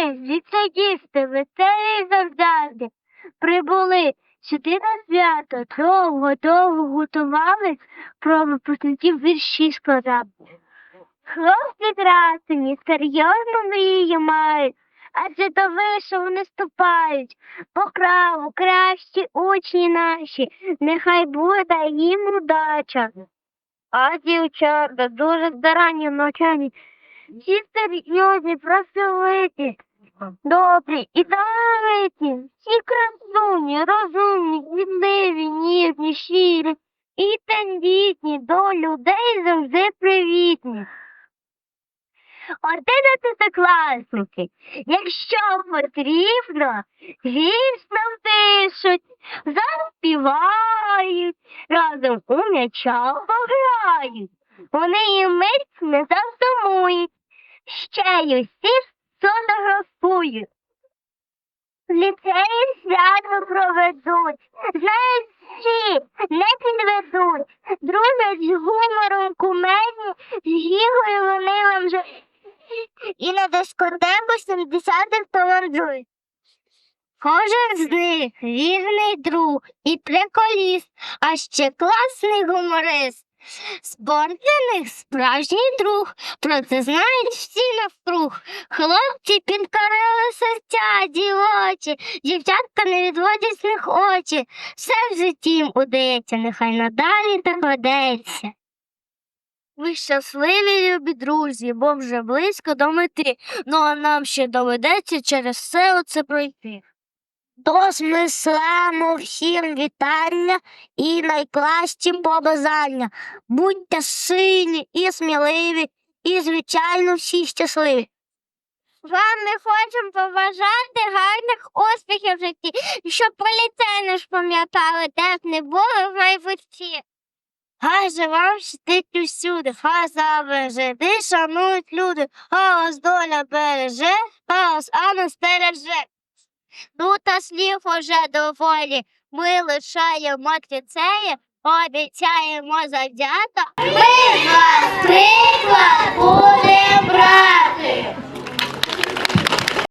ми, ліцеїсти, веселі завзяти, прибули сюди на свято, довго, довго готувались, про випускників вірші складати. Хлопці красені, серйозно мрії мають, адже до вишу вони ступають. По краву кращі учні наші, нехай буде їм удача. А дівчата дуже старанні в навчанні, всі серйозні, працьовиті, добрі і талановиті, всі красуні, розумні, відливі, ніжні, щирі і тендітні, до людей завжди привітні. Одинадцятикласники, якщо потрібно, вірш напишуть, заспівають, разом у м'яча пограють. Вони і мить не завтомують, ще й усіх фотографують. В ліцеї свято проведуть, всі, не підведуть, дружать з гумором кумедні, з гігою вони вам вже і на дискотеку 70-х помандрують. Кожен з них вірний друг і приколіст, а ще класний гуморист. Спорт для них справжній друг, про це знають всі навкруг. Хлопці підкорили серця, дівочі, дівчатка не відводять з них очі. Все в житті їм удається, нехай надалі так ведеться. Ви щасливі, любі друзі, бо вже близько до мети. Ну а нам ще доведеться через все оце пройти. Тож ми шлемо всім вітання і найкращі побажання. Будьте сильні і сміливі, і, звичайно, всі щасливі. Вам ми хочемо побажати гарних успіхів в житті, щоб про ліцей не ж пам'ятали, де б не були в майбутті. Хай же вам щастить усюди, хай забереже, де шанують люди, вас доля береже, хай вас ангел стереже. Ну та слів уже доволі, ми лишаємо ліцеї, обіцяємо завзято. Ми вас брати.